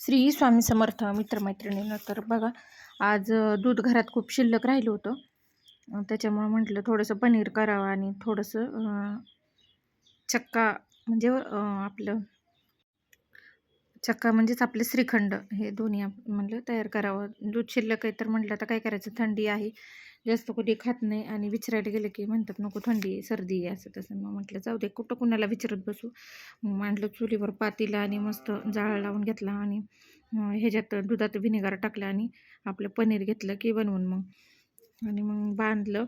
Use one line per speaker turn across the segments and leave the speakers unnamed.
श्री स्वामी समर्थ मित्रमैत्रिणीनं तर बघा आज दूध घरात खूप शिल्लक राहिलं होतं. त्याच्यामुळं म्हटलं थोडंसं पनीर करावं आणि थोडंसं चक्का म्हणजे आपलं चक्का म्हणजेच आपलं श्रीखंड हे दोन्ही आप- म्हणलं तयार करावं. दूध शिल्लक आहे तर म्हटलं आता काय करायचं? थंडी आहे. जास्त कुठे खात नाही आणि विचारायला गेलं की म्हणतात नको थंडी सर्दी आहे असं तसं. मग म्हटलं जाऊ दे कुठं कुणाला विचारत बसू? मग मांडलं चुलीवर पातीला आणि मस्त जाळ लावून घेतला आणि ह्याच्यात दुधात व्हिनेगार टाकलं आणि आपलं पनीर घेतलं की बनवून मग. आणि मग बांधलं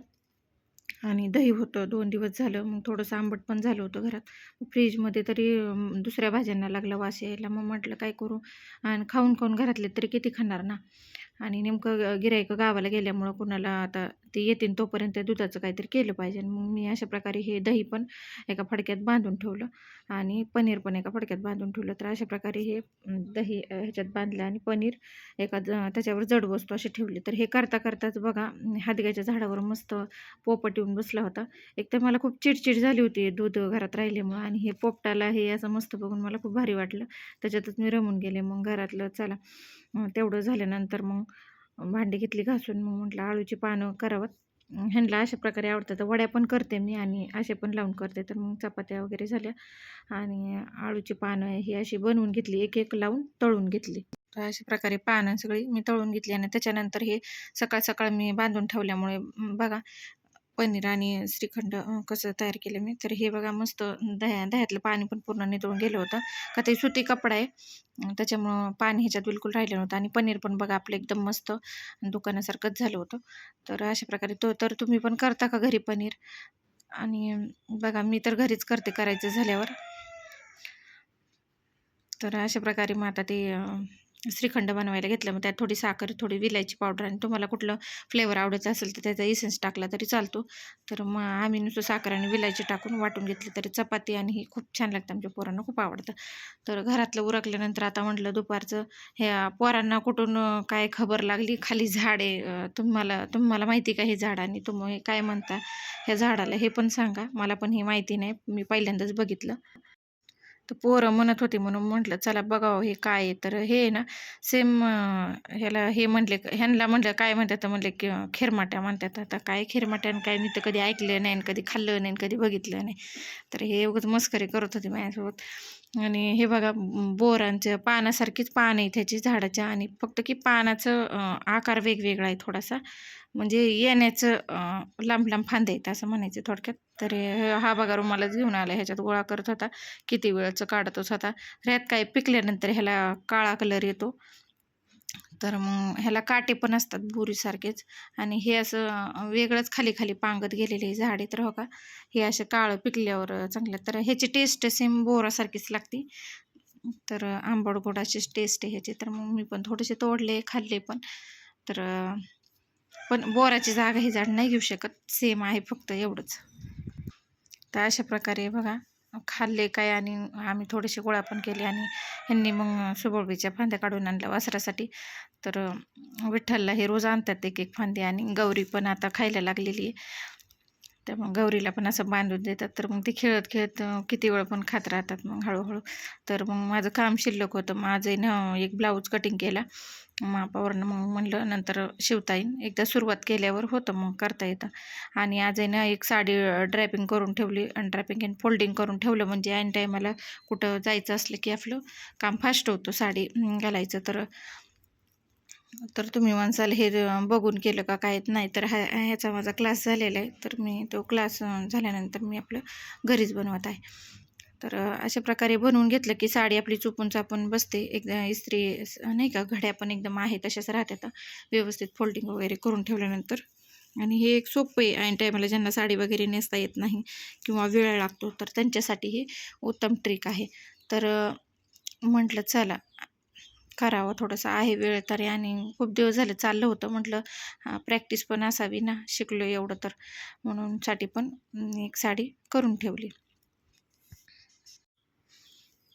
आणि दही होतं दोन दिवस झालं. मग थोडंसं आंबट पण झालं होतं घरात. फ्रीजमध्ये तरी दुसऱ्या भाज्यांना लागला वास यायला. मग म्हटलं काय करू? आणि खाऊन खाऊन घरातले तरी किती खाणार ना? आणि नेमकं गिरायकं गावाला गेल्यामुळं कुणाला आता ते येतील तोपर्यंत दुधाचं काहीतरी केलं पाहिजे. मग मी अशा प्रकारे हे दही पण एका फडक्यात बांधून ठेवलं आणि पनीर पण एका फडक्यात बांधून ठेवलं. तर अशा प्रकारे हे दही ह्याच्यात बांधलं आणि पनीर एका त्याच्यावर जड वस्तू अशी ठेवली. तर हे करता करताच बघा हादग्याच्या झाडावर मस्त पोपट येऊन बसला होता. एक तर मला खूप चिडचिड झाली होती दूध घरात राहिल्यामुळं आणि हे पोपटाला हे असं मस्त बघून मला खूप भारी वाटलं. त्याच्यातच मी रमून गेले. मग घरातलं चला तेवढं झाल्यानंतर मग भांडी घेतली घासून मग म्हटलं आळूची पानं करावं. ह्यांना अशा प्रकारे आवडतात तर वड्या पण करते मी आणि असे पण लावून करते. तर मग चपात्या वगैरे झाल्या आणि आळूची पानं ही अशी बनवून घेतली. एक एक लावून तळून घेतली. तर अशा प्रकारे पानं सगळी मी तळून घेतली आणि त्याच्यानंतर हे सकाळ सकाळ मी बांधून ठेवल्यामुळे बघा पनीर आणि श्रीखंड कसं तयार केलं मी. तर हे बघा मस्त दह्या दह्यातलं पाणी पण पूर्ण नितळून गेलं होतं. का ते सुती कपडा आहे. त्याच्यामुळं पाणी ह्याच्यात बिलकुल राहिलं नव्हतं. आणि पनीर पण बघा आपलं एकदम मस्त दुकानासारखंच झालं होतं. तर अशा प्रकारे तो तर तुम्ही पण करता का घरी पनीर? आणि बघा मी तर घरीच करते करायचं झाल्यावर. तर अशा प्रकारे मग आता ते श्रीखंड बनवायला घेतलं. मग त्यात थोडी साखर थोडी विलायची पावडर आणि तुम्हाला कुठलं फ्लेवर आवडायचं असेल तर त्याचा इसेन्स टाकला तरी चालतो. तर मग आम्ही नुसतं साखर आणि विलायची टाकून वाटून घेतली तरी चपाती आणि ही खूप छान लागतं. आमच्या पोरांना खूप आवडतं. तर घरातलं उरकल्यानंतर आता म्हटलं दुपारचं ह्या पोरांना कुठून काय खबर लागली? खाली झाड आहे. तुम्हाला तुम्हाला माहिती का हे झाड आणि तुम्ही काय म्हणता? ह्या झाडाला हे पण सांगा. मला पण हे माहिती नाही. मी पहिल्यांदाच बघितलं. तर पोरं म्हणत होती म्हणून म्हटलं चला बघावं हो, हे काय आहे? तर हे आहे ना सेम ह्याला हे म्हणले ह्यांना म्हटलं काय म्हणतात तर म्हणले की खिरमाट्या म्हणतात आता काय खिरमाट्यानं काय मी तर कधी ऐकलं नाही आणि कधी खाल्लं नाही आणि कधी बघितलं नाही. तर हे उगाच मस्करी करत होती माझ्यासोबत. आणि हे बघा बोरांचं पानासारखीच पान आहे त्याची झाडाच्या आणि फक्त की पानाचं आकार वेगवेगळा आहे थोडासा. म्हणजे येण्याचं लांब लांब फांदे आहेत असं म्हणायचं थोडक्यात. तर हा बघा रुमालाच घेऊन आला ह्याच्यात गोळा करत होता. किती वेळचं काढतच होता. ह्यात काय पिकल्यानंतर ह्याला काळा कलर येतो. तर मग ह्याला काटे पण असतात बुरीसारखेच आणि हे असं वेगळंच खाली खाली पांगत गेलेले झाडे तर हो का? हे असं काळं पिकल्यावर चांगलं. तर ह्याची टेस्ट सेम बोरासारखीच लागते. तर आंबट गोडाचीच टेस्ट आहे ह्याची. तर मग मी पण थोडेसे तोडले खाल्ले पण. तर पण बोराची जागा हे झाड नाही घेऊ शकत. सेम आहे फक्त एवढंच. तर अशा प्रकारे बघा. खाल्ले काय आणि आम्ही थोडेसे गोळा पण केले आणि ह्यांनी मग सुबोळबीच्या फांद्या काढून आणल्या वासरासाठी. तर विठ्ठलला हे रोज आणतात एक एक फांदी आणि गौरी पण आता खायला लागलेली आहे. तर मग गौरीला पण असं बांधून देतात. तर मग ते खेळत खेळत किती वेळ पण खात राहतात मग हळूहळू. तर मग माझं काम शिल्लक होतं. माझं आहे ना एक ब्लाऊज कटिंग केला. मापावरनं मग म्हणलं नंतर शिवता येईन एकदा सुरुवात केल्यावर होतं मग करता येतं. आणि आजही ना एक साडी ड्रॅपिंग करून ठेवली. ड्रॅपिंग अँड फोल्डिंग करून ठेवलं. म्हणजे ऐन टायमाला कुठं जायचं असलं की आपलं काम फास्ट होतं साडी घालायचं. तर तर तुम्ही म्हणसाल हे बघून केलं का काय? नाही तर हा ह्याचा माझा क्लास झालेला आहे. तर मी तो क्लास झाल्यानंतर मी आपलं घरीच बनवत आहे. तर अशा प्रकारे बनवून घेतलं की साडी आपली चुपून चापून बसते एकदा इस्त्री नाही का घड्या पण एकदम आहे तशाच राहतात. व्यवस्थित फोल्डिंग वगैरे करून ठेवल्यानंतर. आणि हे एक सोपं आहे. ऐन टायमाला ज्यांना साडी वगैरे नेसता येत नाही किंवा वेळ लागतो तर त्यांच्यासाठी हे उत्तम ट्रिक आहे. तर म्हटलं चला करावं थोडंसं. आहे वेळ तरी आणि खूप दिवस झाले चाललं होतं. म्हटलं प्रॅक्टिस पण असावी ना शिकलो एवढं तर. म्हणून साठी पण एक साडी करून ठेवली.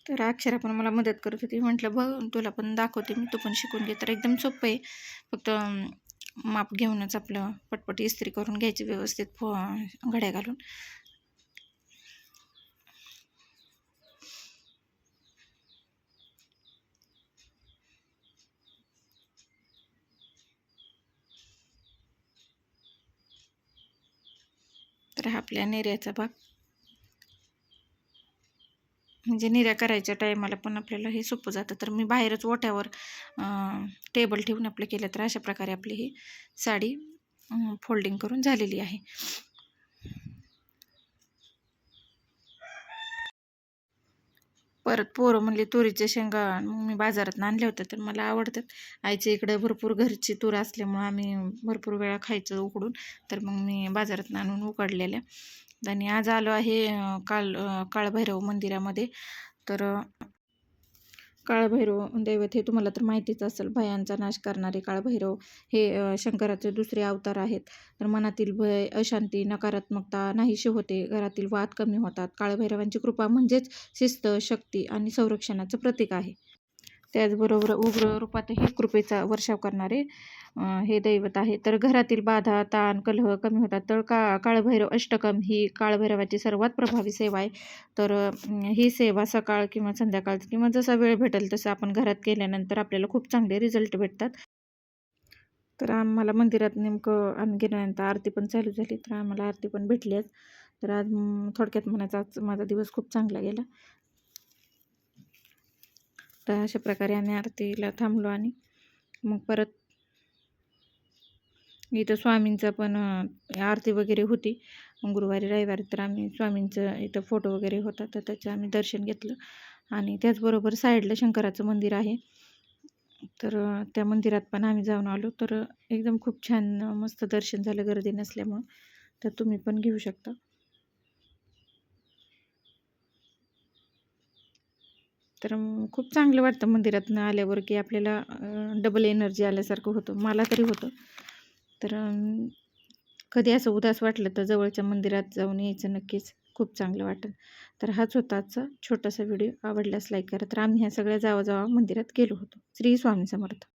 तर अक्षरा पण मला मदत करत होती. म्हटलं बघ तुला पण दाखवते मी तू पण शिकून घे. तर एकदम सोपं आहे. फक्त माप घेऊनच आपलं पटपट इस्त्री करून घ्यायची व्यवस्थित फो घड्या घालून. तर हा आपल्या निर्याचा भाग. म्हणजे निर्या करायच्या टायमाला पण आपल्याला हे सोपं जातं. तर मी बाहेरच ओट्यावर टेबल ठेवून आपलं केलं तर अशा प्रकारे आपली ही साडी फोल्डिंग करून झालेली आहे. परत पोरं म्हणली तुरीच्या शेंगा मग मी बाजारात आणल्या होत्या तर मला आवडतात. आईच्या इकडे भरपूर घरची तूर असल्यामुळं आम्ही भरपूर वेळा खायचं उकडून तर मग मी बाजारात आणून उकडलेल्या. आणि आज आलो आहे काल काळभैरव मंदिरामध्ये. तर काळभैरव दैवत हे तुम्हाला तर माहितीच असेल भयांचा नाश करणारे काळभैरव हे शंकराचे दुसरे अवतार आहेत. तर मनातील भय अशांती नकारात्मकता नाहीशी होते. घरातील वाद कमी होतात. काळभैरवांची कृपा म्हणजेच शिस्त शक्ती आणि संरक्षणाचं प्रतीक आहे. त्याचबरोबर उग्र रूपातही कृपेचा वर्षाव करणारे हे दैवत आहे. तर घरातील बाधा ताण कलह कमी होतात. तर का काळभैरव अष्टकम ही काळभैरवाची सर्वात प्रभावी सेवा आहे. तर ही सेवा सकाळ किंवा संध्याकाळ किंवा जसा वेळ भेटेल तसं आपण घरात केल्यानंतर आपल्याला खूप चांगले रिझल्ट भेटतात. तर आम्हाला मंदिरात नेमकं आम्ही गेल्यानंतर आरती पण चालू झाली. तर आम्हाला आरती पण भेटली तर आज थोडक्यात म्हणायचं आज माझा दिवस खूप चांगला गेला. तर अशा प्रकारे आम्ही आरतीला थांबलो आणि मग परत इथं स्वामींचा पण आरती वगैरे होती. गुरुवारी रविवारी तर आम्ही स्वामींचं इथं फोटो वगैरे होता तर त्याचं आम्ही दर्शन घेतलं. आणि त्याचबरोबर साईडला शंकराचं मंदिर आहे. तर त्या मंदिरात पण आम्ही जाऊन आलो. तर एकदम खूप छान मस्त दर्शन झालं गर्दी नसल्यामुळं. तर तुम्ही पण घेऊ शकता. तर खूप चांगलं वाटतं मंदिरातनं आल्यावर की आपल्याला डबल एनर्जी आल्यासारखं होतं. मला तरी होतं. तर कधी असं उदास वाटलं तर जवळच्या मंदिरात जाऊन यायचं नक्कीच. खूप चांगलं वाटेल. तर हाच होता आजचा छोटासा व्हिडिओ. आवडल्यास लाईक करा. तर आम्ही ह्या सगळ्या जावा जावा मंदिरात गेलो होतो. श्री स्वामी समर्थ.